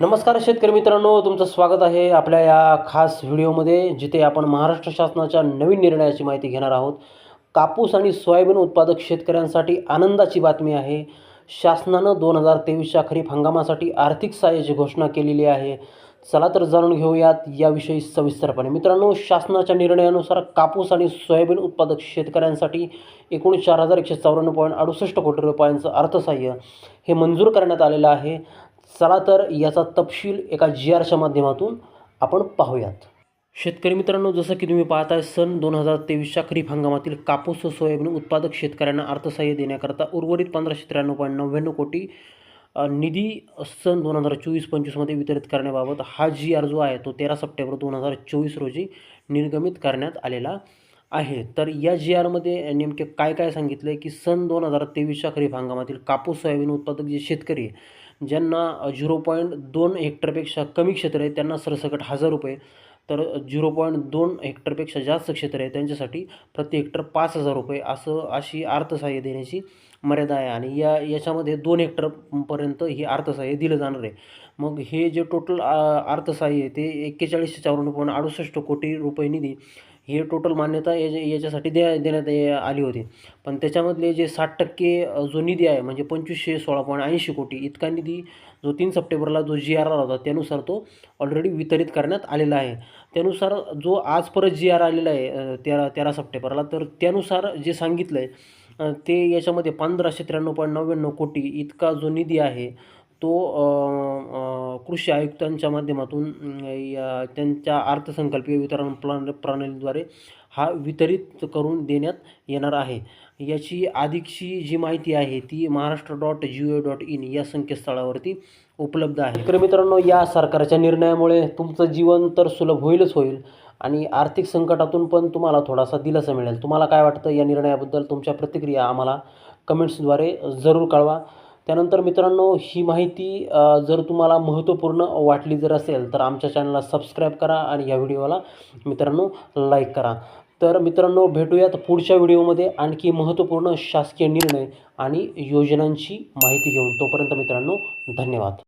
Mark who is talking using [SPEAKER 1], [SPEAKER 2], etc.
[SPEAKER 1] नमस्कार शेतकरी मित्रांनो तुमचं स्वागत आहे आपल्या या खास व्हिडिओमध्ये जिथे आपण महाराष्ट्र शासनाच्या नवीन निर्णयाची माहिती घेणार आहोत. कापूस आणि सोयाबीन उत्पादक शेतकऱ्यांसाठी आनंदाची बातमी आहे. शासनानं दोन हजार तेवीसच्या खरीप हंगामासाठी आर्थिक सहाय्याची घोषणा केलेली आहे. चला तर जाणून घेऊयात याविषयी सविस्तरपणे. मित्रांनो शासनाच्या निर्णयानुसार कापूस आणि सोयाबीन उत्पादक शेतकऱ्यांसाठी एकूण चार हजार एकशे चौऱ्याण्णव पॉईंट अडुसष्ट कोटी रुपयांचं अर्थसहाय्य हे मंजूर करण्यात आलेलं आहे. चला तर याचा तपशील एका जी आरच्या माध्यमातून आपण पाहूयात. शेतकरी मित्रांनो जसं की तुम्ही पाहताय सन दोन हजार तेवीसच्या खरीप हंगामातील कापूस व सोयाबीन उत्पादक शेतकऱ्यांना अर्थसहाय्य देण्याकरता उर्वरित पंधराशे त्र्याण्णव पॉईंट नव्याण्णव कोटी निधी सन दोन हजार चोवीस पंचवीसमध्ये वितरित करण्याबाबत हा जी आर जो आहे तो तेरा सप्टेंबर दोन हजार चोवीस रोजी निर्गमित करण्यात आलेला आहे. तर या जी आरमध्ये नेमके काय काय सांगितलं आहे की सन दोन हजार तेवीसच्या खरीप हंगामातील कापूस सोयाबीन उत्पादक जे शेतकरी आहे ज्यांना झिरो पॉईंट दोन हेक्टरपेक्षा कमी क्षेत्र आहे त्यांना सरसकट हजार रुपये तर झिरो पॉईंट दोन हेक्टरपेक्षा जास्त क्षेत्र आहे. त्यांच्यासाठी प्रति हेक्टर पाच हजार रुपये असं अशी अर्थसहाय्य देण्याची मर्यादा आहे. आणि या याच्यामध्ये दोन हेक्टरपर्यंत हे अर्थसहाय्य दिलं जाणार आहे. मग हे जे टोटल अर्थसहाय्य आहे ते एक्केचाळीसशे चौऱ्याण्णव पॉईंट अडुसष्ट कोटी रुपये निधी हे टोटल मान्यता याच्या याच्यासाठी द्या देण्यात आली होती. पण त्याच्यामधले जे साठ टक्के जो निधी आहे म्हणजे पंचवीसशे सोळा पॉईंट ऐंशी कोटी इतका निधी जो तीन सप्टेंबरला जो जी आर आला होता त्यानुसार तो ऑलरेडी वितरित करण्यात आलेला आहे. त्यानुसार जो आज परत जी आर आलेला आहे तेरा तेरा सप्टेंबरला तर त्यानुसार जे सांगितलं आहे ते याच्यामध्ये पंधराशे त्र्याण्णव पॉईंट नव्याण्णव कोटी इतका जो निधी आहे तो कृषी आयुक्तांच्या माध्यमातून या त्यांच्या अर्थसंकल्पीय वितरण प्रण प्रणालीद्वारे हा वितरित करून देण्यात येणार आहे. याची अधिकची जी माहिती आहे ती Maharashtra dot G O dot in या संकेतस्थळावरती उपलब्ध आहे. तर मित्रांनो या सरकारच्या निर्णयामुळे तुमचं जीवन तर सुलभ होईलच होईल आणि आर्थिक संकटातून पण तुम्हाला थोडासा दिलासा मिळेल. तुम्हाला काय वाटतं या निर्णयाबद्दल? तुमच्या प्रतिक्रिया आम्हाला कमेंट्सद्वारे जरूर कळवा. त्यानंतर मित्रांनो ही माहिती जर तुम्हाला महत्त्वपूर्ण वाटली जर असेल तर आमच्या चॅनलला सबस्क्राईब करा आणि या व्हिडिओला मित्रांनो लाईक करा. तर मित्रांनो भेटूयात पुढच्या व्हिडिओमध्ये आणखी महत्त्वपूर्ण शासकीय निर्णय आणि योजनांची माहिती घेऊन. तोपर्यंत मित्रांनो धन्यवाद.